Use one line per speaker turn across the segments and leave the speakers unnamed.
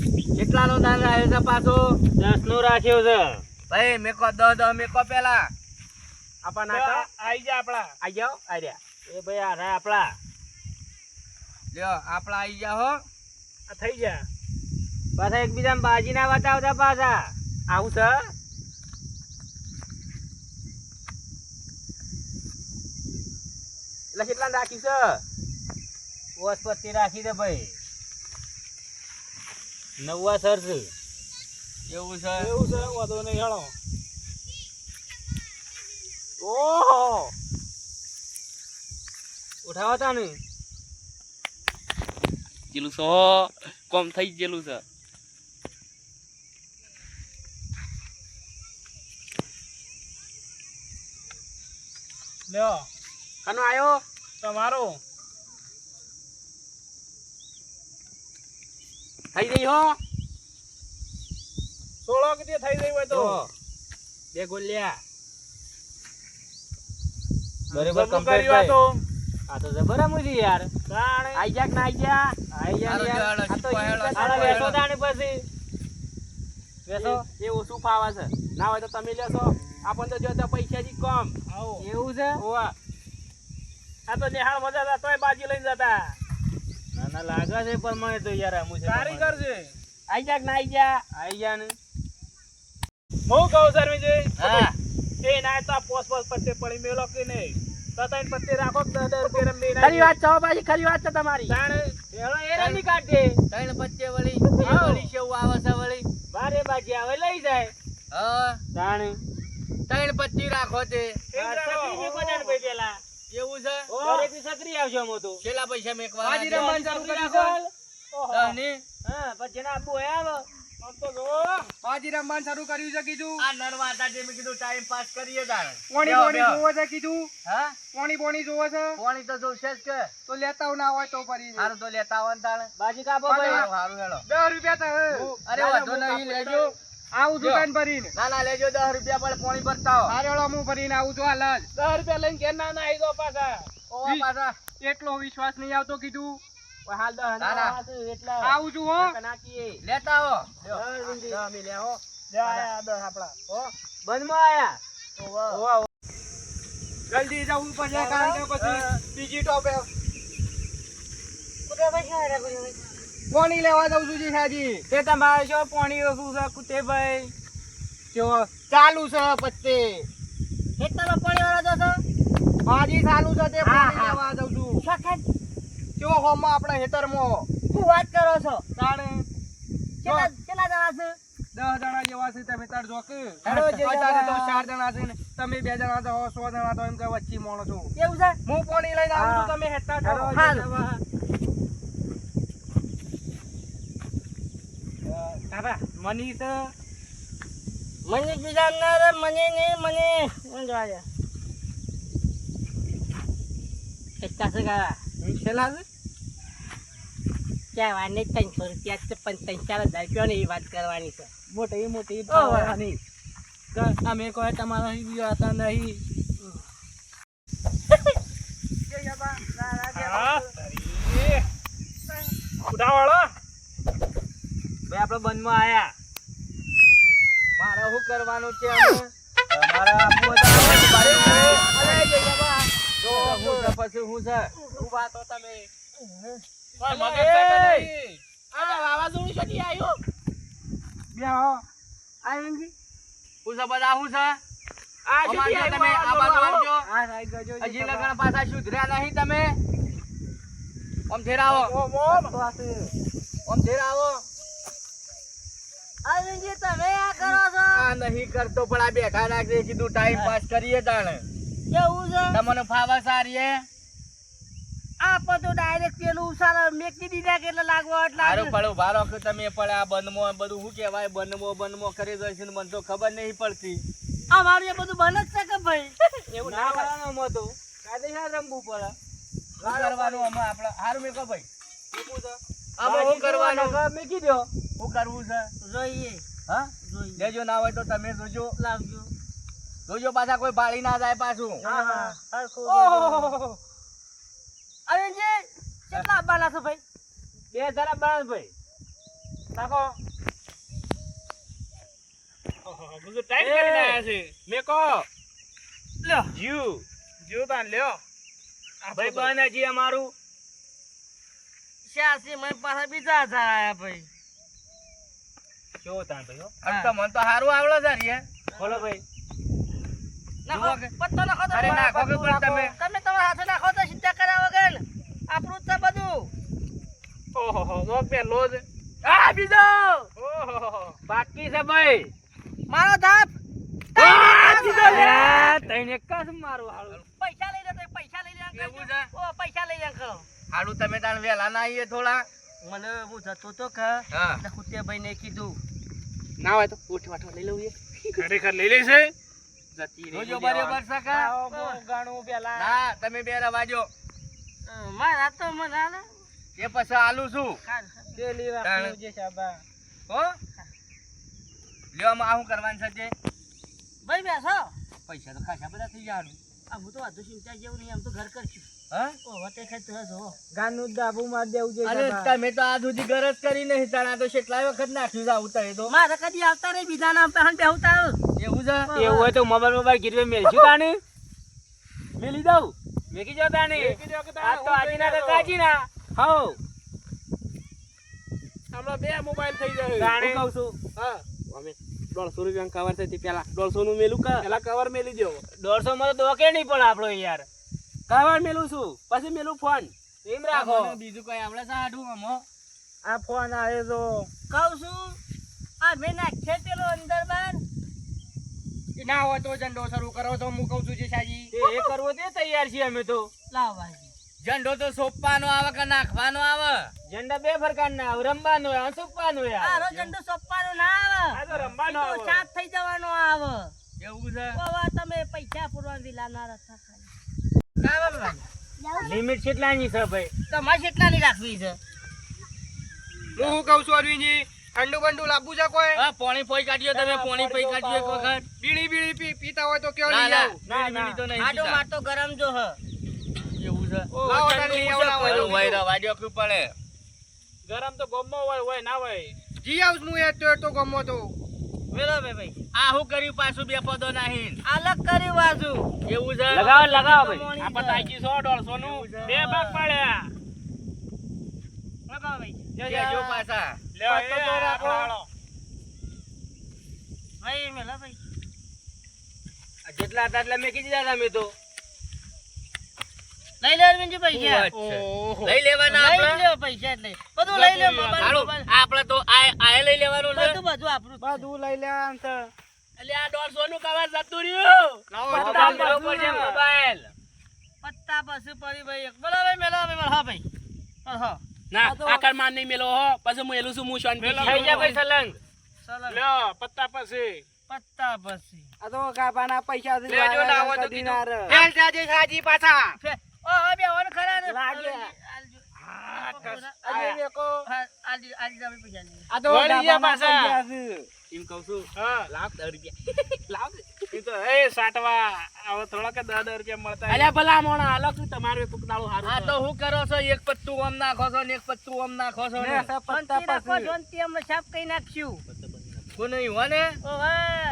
કેટલા નો દાન રાખ્યો છે પાછો?
દસ નો રાખ્યો છે.
ભાઈ મેકો દસ દસ મેકો પેલા
આપા
તો આઈ જા આપડા
આઈ જાઓ આઈ રહ્યા. એ ભાઈ આ રહ્યા આપણા.
લ્યો આપડા આઈ જા હો.
આ થઈ જા
પાછા એકબીજાને બાજી ના બતાવતા પાછા. આવું છે? એટલે કેટલા રાખી છે? ઓસપતિ રાખી દે ભાઈ. નવા સર છે.
એવું છે?
એવું છે વાંધો નહીં હેળો
ઓહો! ઉઠાવો તા ને
જેલું સો કોમ થઈ ગયેલું છે.
લ્યો.
કનો આયો?
તમારો.
થઈ ગઈ હો.
સોળો કે થઈ ગઈ હોય તો.
બે ગોલ્યા બરાબર
કમ્પ્લીટ
complete
આ તો.
આ તો જબર મુજી યાર. આઈ જાક ના આઈ જા. આઈ જા યાર. આ તો
શીખવા વેસો.
તાણે પછી. વેસો એ ઓછું ફાવા છે? ના હોય તો તમે લેશો. આપણને તો જો તો પૈસા જી કમ.
આવો.
એવું છે? ઓવા
આ તો નિહાળ મજા હતા તોય બાજી લઈને જતા.
ના ના લાગે છે પણ મને તો યાર આમું છે
કારીગર છે
આઈ જા ના આઈ જા. આઈ જા ને.
હું કહું સરવીજી
હા.
એ ના તો પોસ પોસ પત્તે પડી મેલો કે નહીં? તતાઈન પત્તે રાખો કે દસ દસ રૂપિયા રમી
ખરી વાત છો પાછી ખરી વાત છે તમારી.
તાણે
પેલો એ રમી કાઢે
ત્રણ પચ્ચે વળી. વળી કેવું આવે છે વળી.
બારે બાજી આવે લઈ જાય.
હા.
તાણે.
ત્રણ પચ્ચી રાખો તે.
રાખો?
છત્રી મેં પેલા
એવું છે?
દરેકની છત્રી આવશે મો તો.
છેલ્લા પૈસા મેકવા
બાજી રમવાનું ચાલુ કરી દો.
ઓહો.
દસ
હા પછી જેના આબુ હોય આવે.
આમ તો જુઓ.
બાજી રમવાનું શરૂ કર્યું છે કીધું.
આ નરવા જે મેં કીધું ટાઈમ પાસ કરીએ તાણે
પોણી
બેહો,
જોવે છે કીધું?
હા?
પોણી પોણી જોવે છે?
પાણી તો જોશે જ કે.
તો લેતા ના હોય તો પરી
હારું તો લેતા આવો ને
બાજી કાપો ભાઈ.
હારું હારું હેડો
દસ રૂપિયા તો
અરે વાંધો નહીં લેજો.
આવું. તને ભરીને.
ના ના લેજો દસ રૂપિયા પણ પાણી ભરતા હો
હારેળો હું ભરીને આવું છું હાલ જ
દસ રૂપિયા લઈને કે ના ના આવી દો પાછા.
ઓ પાછા.
એટલો વિશ્વાસ નહીં આવતો કીધું.
ઓય હાલ દો
ના, ના.
એટલા.
આવું છું હો.
નાખીએ.
લેતા આવો.
અમે લે હો.
લે આયા દસ આપડા
હો. બંધમાં આયા. ઓવા
જલ્દી જવું પડશે કારણ કે પછી. બીજી ટોપે. પોણી લેવા જઉં છું જીજાજી
તે તમારે શું પાણી ઓછું છે કુતે ભાઈ
જો ચાલુ છે પત્તે.
કેટલા પાણી વાળા જશો
હાજી ચાલુ છે તે પોણી લેવા જઉં છું.
સખત
જો હોમાં આપણા હેતરમાં
શું વાત કરો છો?
તાણે.
કેટલા કેટલા જણા છે?
દસ જણા જેવા છે તમે તાર જોક.
જે
અત્યારે તો ચાર જણા છે તમે બે જણા તો સો જણા તો એમ કે વચ્ચે મોણો છો
એવું છે?
હું પાણી લઈને આવું તમે હેઠતા
કાકા મની તો મને બીજા ના રે મને ને મને. જોવા દે કેટલા છે કાકા
છેલ્લા છે?
ક્યાં વાર નહીં ત્રણસો રૂપિયા છે પણ ત્રણ ચાર હજાર રૂપિયા ની વાત કરવાની છે.
મોટી મોટી. કે અમે કોઈ તમારા વીડિયો હતા નહીં.
ઉઠાવાળો
ભાઈ આપણે બંધમાં આયા.
મારે શું કરવાનું છે
તમારે આપવું હોય તો આવો.
અરે,
અરે, જય બાબા.
જો હું પછી હું છે?
તો તમે. વાવાઝોડું છે આવ્યું
બે હો.
હું છે બધા હું છે?
આ
અમાર
શું
જો તમે આ બાજુ આવજો.
આ સાઈડ
હજી લગન પાછા સુધર્યા નહીં તમે. ઓમ થેરાવો
ઓમ, ઓમ.
ઓમ. થેરાવો
આયંગી તમે આ કરો છો?
આ નહીં કરતો પણ આ બેઠા રાખજે કીધું ટાઈમ પાસ કરીએ તાણે.
કેવું છે?
તમને ફાવા સારી
આપો તો ડાયરેક્ટ પેલું સારા મેકી દીધા કે એટલે લાગવા એટલે
સારું પડો ભારો કે તમે પડે આ બંધમાં બધું શું કહેવાય? બંધમો બંધમો કરી દો છે ને મને તો ખબર નહીં પડતી.
અમારું એ બધું બન જ છે કે ભાઈ?
એવું
ના કરવાનું હતું કાયદેસર રમવું પડે.
કરવાનું અમે આપણે સારું મેં કહો ભાઈ.
આમાં
શું કરવાનું
મેં કીધો
હું કરવું છે?
જોઈએ.
હા?
જોઈએ.
લેજો ના હોય તો તમે જોજો.
લાવજો.
જોજો પાછા કોઈ બાળી ના જાય પાછું.
હા હા. અરે જે કેટલા આપવાના છે ભાઈ? બે હજાર આપવાના ભાઈ.
ઓહો, બધું કરીને છે.
મેકો.
લ્યો.
જીવ.
જીવ તાન લ્યો.
ભાઈ
ભાઈ
બને જી અમારું
શ્યાસી મય પાછા બીજા હજાર આયા ભાઈ.
કેવો તાન ભાઈ હો?
તો મને તો સારું આવડે છે રે.
બોલો ભાઈ.
નાખો પત્તો નાખો તો
અરે નાખો કે પણ તમે.
તમે તમારા હાથે નાખો તો ચિંતા કર્યા વગર આપણું જ છે બધું.
ઓહો લોક બે લોજ.
આ બીજો!
ઓહો
બાકી છે ભાઈ.
મારો ધાપ. પૈસા લઈ લે તો પૈસા લઈ લે અંકલ.
એવું
ઓ પૈસા લઈ લે
હારું તમે તાણ વેલા ના આવીએ થોડા.
મને હું જતો તો કે
હા.
એટલે ભાઈ ને કીધું.
ના હોય તો ઉઠ વાઠો લઈ લઉં એ.
ખરેખર લઈ લેશે?
જતી રહી.
જોજો બરોબર છે કા
ગાણું પેલા
ના તમે બે રવાજો
મારા તો મને હાલે.
એ પછી આલુ છું.
તે
લેવા
તાણ.
જે સાબા.
હો? લ્યો આમાં હું કરવાનું છે જે.
ભાઈ બેસો.
પૈસા તો ખાસા બધા થઈ જવાનું
આ હું તો વાતું ચિંતા જેવું નહીં આમ તો ઘર કરશું.
હા?
ઓ વટે ખાઈ તો જો
ગાનું ડાબુ માર દેવું છે
અરે તમે તો આ સુધી ગરજ કરી નહીં તાણા તો કેટલાય વખત નાખ્યું છે આવું તો એ તો.
મારે કદી આવતા નહીં બીજા નામ પહેન બેહુતા
એવું છે?
એવું હોય તો મોબાઈલ મોબાઈલ ગીરવે મેલશું તાને મેલી દઉં. મેકી જાવ તાને આ તો આજીના તો કાજીના. હાઉ.
હમણાં બે મોબાઈલ થઈ જાય
તાણે. કહું છું.
હા.
અમે દોઢસો રૂપિયા કવર થઈ પેલા દોઢસો નું મેલું કા.
પેલા કવર મેલી દો
દોઢસો માં તો દોકે નહીં પણ આપણો યાર. કવર મેલું છું? પછી મેલું ફોન. એમ રાખો.
બીજું કઈ આવડે છે અમો
આ ફોન આવે તો
કહું છું આ મેં નાખે પેલો અંદર બાર.
ના હોય તો ઝંડો શરૂ કરો તો હું કહું છું જે સાજી
એ કરવો તે તૈયાર છીએ અમે તો.
લાવવા
ઝંડો તો સોંપવાનો આવે કે નાખવાનો આવે?
ઝંડા બે પ્રકારના આવે. રમવાનો આવે સોપવાનો હોય
આરો ઝંડો સોપવાનો ના
આ
આવે
તો રમવાનો આવે.
સાફ થઈ જવાનો આવે.
એવું છે?
બાબા તમે પૈસા પૂરવા વિલા ના રસ્તા ખાલી.
લિમિટ કેટલાની છે ભાઈ?
તમારે કેટલાની રાખવી છે?
હું શું કહું છું અરવિંદજી? ઠંડુ બંડુ લાવવું છે કોઈ?
હા પોણી પોઈ કાઢ્યો તમે પાણી પોઈ કાઢ્યો એક વખત.
બીડી બીડી પી પીતા હોય તો કયો લઈ
ના
આવું?
ના ના. તો નહીં
આડો માટો ગરમ જો હ.
એવું છે?
લાવો તાર લઈ આવો, લાવો,
કરું
લાવો.
ભાઈ રવા દ્યો કે પડે.
ગરમ તો ગમો હોય હોય ના હોય.
જી આવું હું એ તો તો ગમો તો.
વેલો ભાઈ.
આ હું કર્યું પાછું બે પદો નાહીન?
અલગ કર્યું બાજુ.
એવું છે?
લગાવો લગાવો ભાઈ. આપણે તાકી સો દોઢસો નું
બે ભાગ પડ્યા.
લગાવો ભાઈ.
દેજો પાછા.
લે
તો તો રાખો.
ભાઈ મેલા ભાઈ.
આ જેટલા હતા એટલા કીધી દાદા મેં તો.
લઈ લે અરવિંદજી પૈસા.
લઈ લેવાના
લઈ
આપણે?
પૈસા એટલે. બધું લઈ લે મોબાઈલ
આપણે તો આ આ લઈ લેવાનું
બધું બધું આપણું
બધું લઈ લેવાનું
એટલે આ દોઢસો નું કવર જતું રહ્યું.
લાવો તો
મોબાઈલ.
પત્તા પછી પડી ભાઈ એક. બોલો ભાઈ મેલો ભાઈ હા ભાઈ. હા,
ના આકર માન નહીં મેલો હો. પછી હું એલું છું હું
શોન
થઈ જા ભાઈ સલંગ.
લ્યો પત્તા પછી.
પત્તા પછી.
આ તો કાપાના પૈસા
લેજો ના હોય તો કીધું.
ચાલ જાજે સાજી પાછા.
ઓ હવે બે ઓન ખરા ને.
લાગે. દેખો
હા, આલજો આલજો પૈસા
આ તો
એમ કહું છું
હા.
લાખ દસ રૂપિયા. લાવ
એ તો એ સાટવા હવે થોડા દસ દસ રૂપિયા મળતા
અલ્યા ભલા મોણા અલગ તમારું એક હારું
આ તો શું કરો છો એક પત્તું આમ નાખો છો ને એક પત્તું આમ નાખો છો ને?
શાંતિ રાખો, શાંતિ અમે સાફ કરી નાખશું.
કોને ઈવો ને?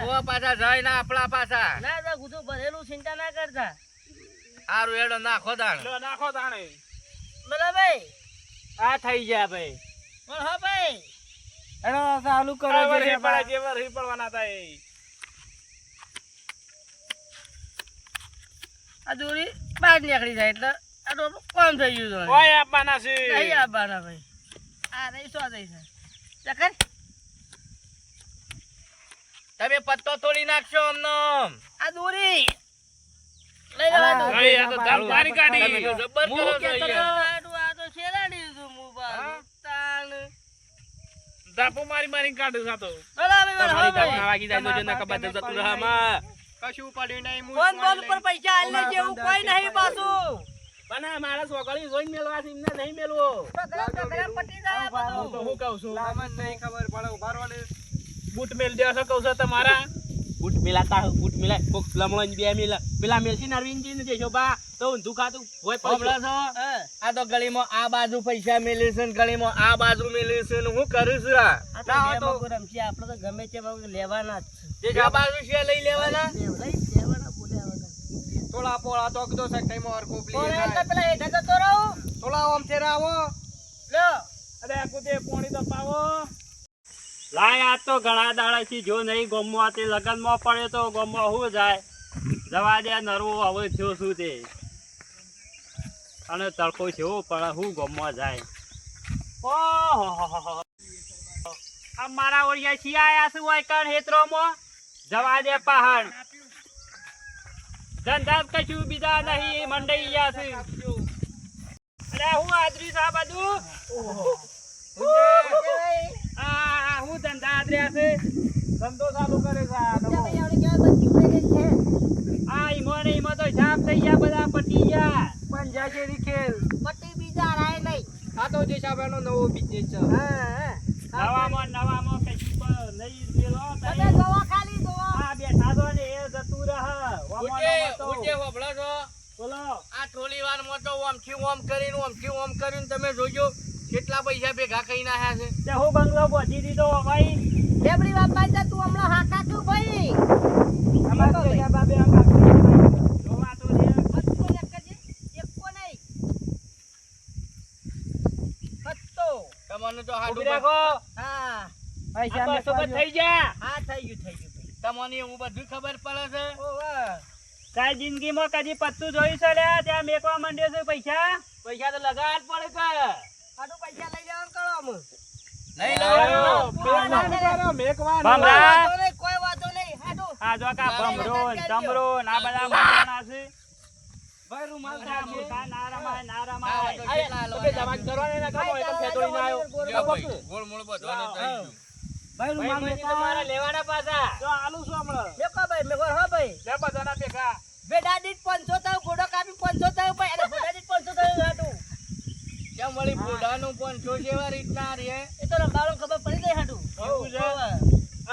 ઓ
પાછા જાય ના આપણા પાછા.
ના ના ગુજો ભરેલું ચિંતા ના કરતા.
હારું એડો નાખો દાણ.
નાખો દાણે.
બોલો ભાઈ.
આ થઈ ગયા ભાઈ.
હા ભાઈ.
એનો ચાલુ કરો
આ
જે
હી જે વર હી પડવાના હતા એ.
આ દોરી બહાર નીકળી જાય એટલે આ તો કોમ થઈ ગયું તો
ઓય આપવાના છે.
નહીં આવવાના ભાઈ. આ રહી સો જઈ છે ચકર
તમે પત્તો તોડી નાખશો અમનો
આ દોરી. લઈ લેવા દો.
નહીં, આ તો ધામ મારી કાઢી.
તો કરો છો
કે તો
યાર.
આડું આ તો શેરાડી દીધું મોબાઈલ તાણ
ધાપો મારી મારી કાઢું સાતો
વાગી જાય તો જેના કબાટ જતું રહે
કશું પડ્યું નહીં હું
ફોન બોલ પર પૈસા આલે જેવું કોઈ નહીં પાછું.
પણ મારા છોકરી જોઈને મેલવાથી એમને નહીં મેલવો.
પકડા પકડા પટી જાય
હું તો હું કહું છું
લામ નહીં ખબર પડે ઊભા રહો
બૂટ મેલ દેવા છો કહું છું તમારા?
Boot મેલાતા boot મેલાય. કોક લમણો બે મિલા પેલા મેલસી નરવિંદજી ને જે બા. તો ઊંધું ખાતું હોય
સાંભળો છો આ તો ગળીમાં આ બાજુ પૈસા મેલે છે ને ગળીમાં આ બાજુ મેલે છે ને હું કરું છું આ?
આ
ના, તો-
રમશે. આપણે તો ગમે તે મગો લેવાના જ.
જે આ બાજુ છે લઈ લેવાના?
લઈ લેવાના, બોલ્યા વગર.
થોડા પોળા તો કીધો સટાઈમાં હરખો
કોણ
પ્લીઝ
પેલા હેઠે જતો રહું?
થોડા ઓમ છે આવો.
લ્યો.
અરે કુદે પોણી તો પાવો
લાય આ તો ઘણા દાડાથી જો નહીં ગમવા તે લગનમાં પડે તો ગમવા શું જાય? જવા દે નરવો હવે થયો શું તે? અને તડકો થયો પણ હું ગમવા જાય. ઓહો આ મારા ઓળિયા શિયાયા શું હોય કણ હેતરોમાં? જવા દે પહાડ. ધંધા કશું બીજા નહીં મંડાઈ ગયા છે. અરે હું આદરી સા બધું? આ હું ધંધા આદર્યા છે?
ધંધો ચાલુ કરે છે આ
ઈમો ને ઈમો તો જાપ થઈ ગયા બધા પટી ગયા.
પંજાચેરી ખેલ.
પટ્ટી બીજા રાય નહીં.
આ તો જે સાહેબનો નવો બિઝનેસ છે.
હા, હા.
નવામાં નવામાં કશું પણ નહીં પેલો
તમે
તઈ.
ખાલી જોવો.
હા બેઠા તો ને એ જતું રહ. ઓમો
ઉઠે ઉઠે હોભળો છો.
બોલો.
આ થોડી વારમાં તો ઓમથી ઓમ કરીને ઓમથી ઓમ કરીને તમે જોજો કેટલા પૈસા ભેગા કરી નાખ્યા છે.
તે હું બંગલો બોધી દીધો ભાઈ
બેબડી બાપા તું હમણાં હાકા તું ભાઈ.
અમારે તો બાબે આમ કાપી
જોવા તો છે
હત્તો એક જ એકો નહીં હત્તો
હાડું
રાખો.
હા.
આ બસો પર થઈ જા
હા થઈ ગયું થઈ ગયું
તમને હું બધું ખબર પડે છે?
ઓવે
તારી જિંદગીમાં કદી પત્તું જોયું છે લે? ત્યાં મેકવા માંડ્યો છે પૈસા? પૈસા તો લગાડ પડે કે.
આટલું પૈસા લઈ જવાનું કરો અમુ
નહીં
લાવ્યો.
મેકવા કોઈ વાંધો નહીં. હાડું
આ જો કા ભમરો તમરો ને આ બધા મંડાણા છે.
ભાઈ રૂમાલ કરવાના કામો, તો આવ્યો.
ગોળ મોળ થઈ
ભાઈ.
લેવાના પાછા.
જો આલુ હમણાં.
મેકો ભાઈ મેકો હો ભાઈ.
લે બધાના.
બેડા ગોડો કાપી પાંચસો થયું ભાઈ. હાડું
કેમ વળી બુઢાનું poncho જેવા રીતના રે
એ તો ખબર પડી જાય હાડું
એવું છે?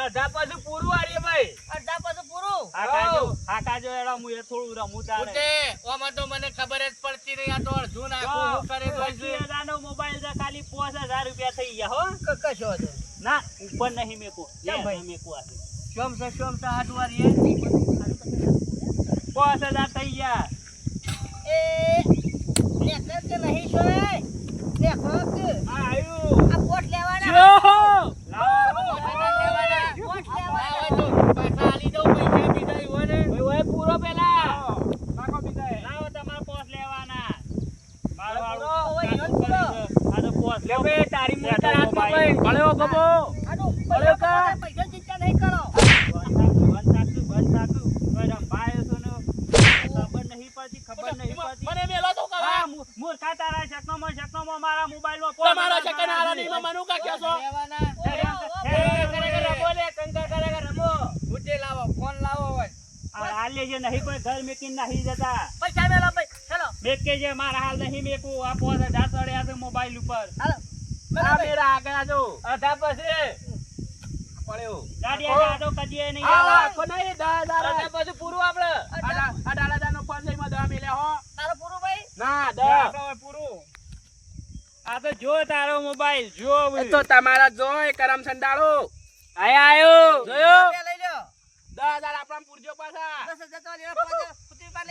અડધા પાછું પૂરું આર્ય ભાઈ.
અડધા પાછું પૂરું.
આ કાજો આ કાજો હું એ થોડું રમું તારે
ઓમાં તો મને ખબર જ પડતી નહીં. આ તો અડધું નાખું. હું કરે તો છે.
મોબાઈલ છે ખાલી પાંચ હજાર રૂપિયા થઈ ગયા હો.
કશો વાંધો
ના ઉપર નહીં મેકો.
કેમ ભાઈ?
મેકો આ
શોમ છે, શોમ છે, હાડું આ રે.
પાંચ હજાર થઈ ગયા.
એ લેકર કે નહીં શોય નેકર કે
આ આવ્યું
આ પોટ લેવાના.
લાવો
પૈસા લેવાના.
પોટ લેવાના
તો પૈસા આલી દઉં, પૈસા બી ઈ
ઓય પૂરો પેલા
નાખો બીજા
લાવો તમારે પોસ લેવાના મારો
પૂરો, ઓય,
કાચું
પૂરો.
આ તો પોસ લે બે તારી
મોટા હાથમાં ભાઈ.
ભળ્યો ગબો
આનો ભળ્યો કા પૈસા ચિંતા નહીં કરો
બંધ થાકતું બંધ થાકતું કોઈ રંભાયો છો ખબર નહીં પડતી ખબર નહીં પડતી
મને મેલો તો કહો.
મૂર્ખા તારા શકનોમાં શકનોમાં મારા મોબાઈલમાં ફોન
તમારા
નંબર
શકન
મારા
આલા નહીં. મનુ કા છો?
લેવાના.
રમો કંકા કરે રમો.
ઉઠે લાવો, ફોન લાવો હોય.
આ હાલ લેજે નહીં કોઈ ઘર મેકીને નહીં જતા.
પૈસા મેલો ભાઈ ચલો
મેકે જે મારા હાલ નહીં મેકવું આ પોસ હજાર ચડ્યા છે મોબાઈલ ઉપર.
હાલો.
આ મેરા આગળ જો અધા પછી.
પડ્યો.
ગાડી આડો કદીએ નહીં
આ
આવે.
આખો નહીં, દા દાડા.
અધા પછી પૂરું આપણે.
આ દા- આ દાડાદારનો ફોન દવા મેલે હો.
તારો પૂરું ભાઈ?
ના.
દસ.
પૂરું.
આ તો જો તારો મોબાઈલ જો
તો તમારા જો કરમ સંડાળો
આયા આયો
જોયો?
લઈ લ્યો
દસ હજાર આપણા પૂરજો પાછા
દસ હજાર તો લેવા પાંચ ફૂટી પાર લઈ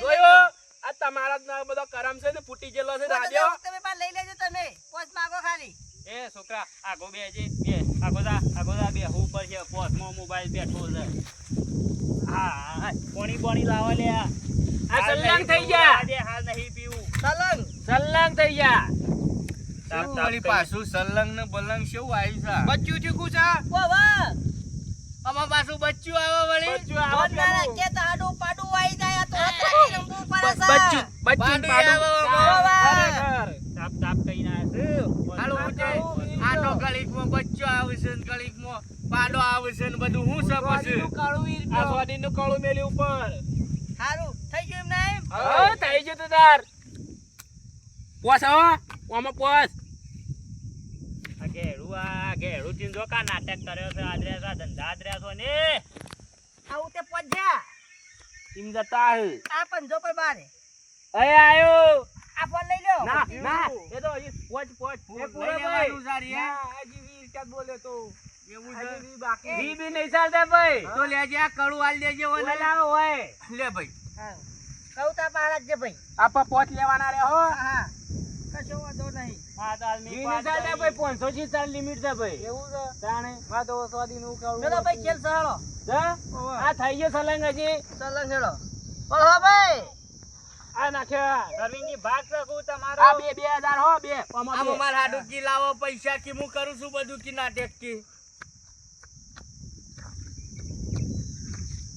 જોયો? આ તમારા જ બધો કરમ છે ને ફૂટી ગયેલો છે રાજો
તમે પાર લઈ લેજો તમે. પોચ માગો ખાલી.
એ છોકરા આગો બે બે આગો જા આગો જા બે હું ઉપર છે પોસમાં મોબાઈલ બેઠો છે. હા હા કોણી લાવો લે આ.
સલ્લાંગ થઈ ગયા.
આજે હાલ નહીં પીવું.
સલંગ
થઈ ગયા. કરી.
પાછું સલંગ ને બલંગ શું આવ્યું છે?
બચ્ચું ચીકુ છે
વાહ
આમાં પાછું બચ્ચું આવે વળી?
બચ્ચું આવા
ના
પેલું.
તો આડું પાડું આવી જાય તો હાથમાં રંગવું પર છે.
બચ્ચું બચ્ચું
પાડું.
ખરેખર.
તાપ તાપ કરી નાખે
હાલો ઉઠે. આ તો ઘડીકમાં બચ્ચું આવે છે ને ઘડીકમાં પાડો આવશે છે ને બધું હું છે પછી?
સ્વાદીનું કાળું વીર આ સ્વાદીનું કાળું મેલ્યું ઉપર.
હારું થઈ ગયું એમ ના એમ?
હા થઈ ગયું તો તાર. પોસ હો ઓમાં પોસ.
આ આ ઘેડું થી કા નાટક કર્યો છે? આદર્યા છો આ ધંધા આદર્યા છો ને?
આવું તે પોચ જા
એમ જતા હે.
આ પંજો પર બારે.
અહીં આયો.
આ ફોન લઈ લ્યો.
ના ના. એ તો હજી પોચ પોચ. એ પૂરો ભાઈ.
ઉસારી સારી, હે?
હજી ક્યાં બોલ્યો તો.
એવું છે?
બાકી
વી બી નહીં ચાલતા ભાઈ.
તો લેજે આ કડું આલ દેજે ઓલે.
ઓલે લાવો હોય.
લે ભાઈ.
હા. કહું તા પાડા જ છે ભાઈ.
આપા પોચ લેવાના રે હા
હા. કશો વાંધો નહીં.
હા તો આદમી વી નહીં ચાલતા ભાઈ 500 થી ચાલ લિમિટ છે ભાઈ.
એવું છે?
તાણે
હા તો સ્વાદી નું કહું
ચલો ભાઈ ખેલ સહાળો
આ થઈ ગયો સલંગ હજી.
સલંગ હેડો. બોલો હો ભાઈ.
આ નાખ્યા
અરવિંદજી ભાગ શકું તમારો.
આ બે બે હો બે. આમાં
આમ હાડું કી લાવો પૈસા કી હું કરું છું બધું કી નાટક કી.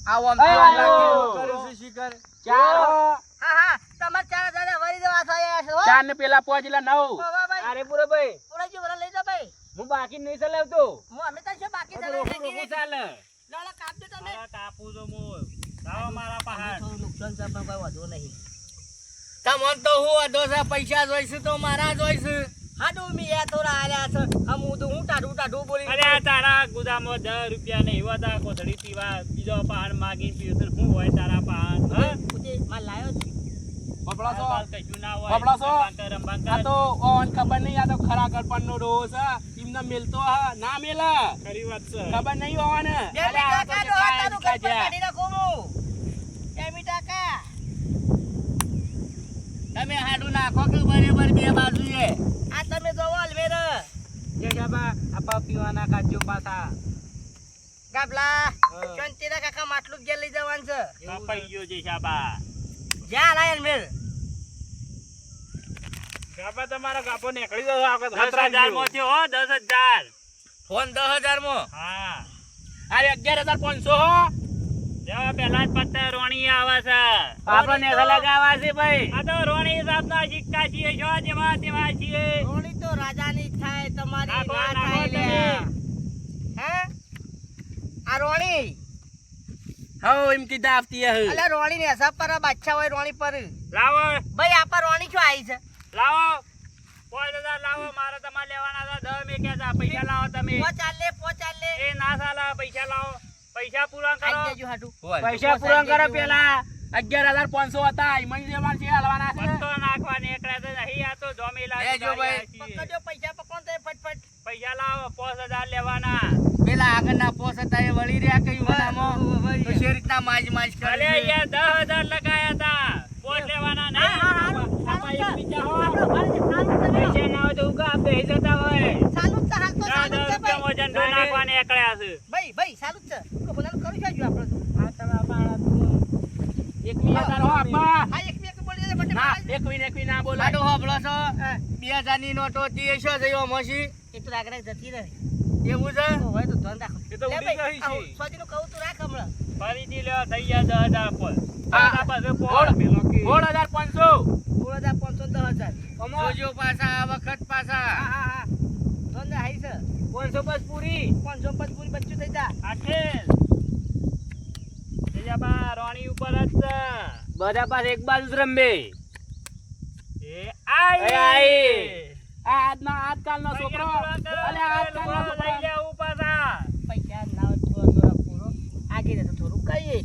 આવો આમ કરું છું શીખર.
ચાર હા
હા હા તમારે ચાર હજાર વરી દેવા થયા છે હો
ચાર ને પેલા પહોંચેલા નવ.
હો, હો, ભાઈ
અરે પૂરો ભાઈ.
વરા લઈ જા ભાઈ.
હું બાકી નહીં ચલાવતો.
હું અમે તો છે બાકી
આ
ચાલે?
રોકું રોકું ચાલે
તમે
તો હું લાવો મારા પહાડ.
થોડું નુકસાન છે પણ કોઈ વાંધો નહીં.
તમન તો હું અધો છે પૈસા જોઈશું તો મારા જોઈશું.
હાડું મી યા થોડા આલ્યા છે. હમ હું તો હું ટાઢું ટાઢું બોલી
અરે આ તારા ગુદામમાં દસ રૂપિયા ને એવા તા કોથળી પીવા બીજો પહાડ માગી પીવું શું હોય તારા પહાડ હા?
માર લાયો છે
બબડા છો?
ના હોય
બબડા છો?
રંબાકર, રંબાકર.
આ તો ઓન ખબર નહીં આ તો ખરા ગળપણ નો ડોસ હા. એમને મેલતો હા. ના મેલા?
ખરી વાત છે.
ખબર નહીં ઓન
મીઠા
કેટલા
કાઢો તારું ઘર કાઢી નાખું હું. એમી મીઠા
તમે હાડું નાખો કે બરાબર બે બાજુએ?
આ તમે જોવો અલવેર.
જગ્યામાં આપા પીવાના કાચો પાસા
ગાબલા
હા.
શાંતિના કાકા માટલું જ લઈ જવાનું છે.
કપાઈ ગયો શાબા.
જ્યાં લાય મેલ
ગાબા તમારો ગાપો નીકળી ગયો આપણે
દસ હજારમાં થયો હો દસ હજાર.
ફોન દસ હજારમાં
હા.
અરે અગિયાર હજાર પાંચસો હો.
જેવા પેલા જ પત્તા રોણી આવે છે.
આપણે નેસા લગાવવા છે ભાઈ.
આ તો રોણી સાહેબના સિક્કા છીએ છો જેવા તેવા છીએ.
રોણી તો રાજાની ની થાય તમારી ના થાય લે હે? આ રોણી.
હો એમ કીધા હે
અલે રોણી ને હસા પર બાદશાહ હોય રોણી પર.
લાવો.
ભાઈ આ પર રોણી શું આવી છે?
લાવો. પાંચ હજાર લાવો મારે તમારે લેવાના હતા દસ મેં ક્યાં પૈસા લાવો તમે.
પોચાલ લે પોચાલ લે
એ ના સાલા પૈસા લાવો. પૈસા પૂરા કરો.
પૈસા પૂરા કરો પેલા. અગિયાર હજાર પાંચસો હતા. એમાં લેવાના છે. હલવાના છે
પત્તો નીકળ્યા તો નહીં આ તો જોમેલા
જો ભાઈ.
પકડજો પૈસા પકડો તો ફટફટ.
પૈસા લાવો પાંચ હજાર લેવાના.
પેલા આગળના પોસ હતા એ વળી રહ્યા કયું વાળામાં તો શેર રીતના માજ માજ કરે
અરે? યાર દસ લગાયા હતા. પોત લેવાના
ના? એક બીજા હો.
ભાઈ ભાઈ.
પૈસા ના હોય તો ઉગા બેસી જતા હોય.
સારું જ છે, હાલ તો
દસ
સારું જ
દસ
છે ભાઈ.
વજન નાખવા નીકળ્યા છે.
ભાઈ ભાઈ સારું છે. બોલાનું કરું છું હજુ
આ તમે બાળા તું. એકવીસ હજાર આપા
હા એક બે બોલી દે ફટફટ
ના બોલા. ના
હાડું હોભળો છો? બે હજારની નોટો એ
તો રાગ રાગ જતી રહે.
એવું છે?
હોય તો ધ્યાન રાખો.
એ તો ઉડી ગઈ છે.
આવું સ્વાતિનું કહું તું રાખ હમણાં.
ફરીથી લેવા થઈ ગયા પર.
હા.
ને
જોજો પાછા આ વખત પાછા.
હા હા હા. હાઈ છે
પૂરી.
પૂરી બચ્ચું થઈ જા.
આઠેલ.
પાસે એક બાજુ જ રમે
એ આઈ.
આજના આજકાલનો
પૈસા
છોકરો અલે આજકાલનો છોકરો.
પાછા.
પૈસા ના થોડા થોડા પૂરો. આગે રહે તો થોડું કહીએ.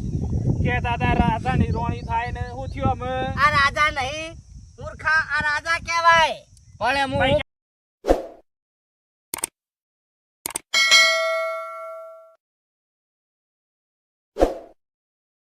કેતા હતા રાધાની રોણી થાય ને હું થયો અમે?
આ રાજા નહીં મૂર્ખા આ રાજા કહેવાય.
પણ હું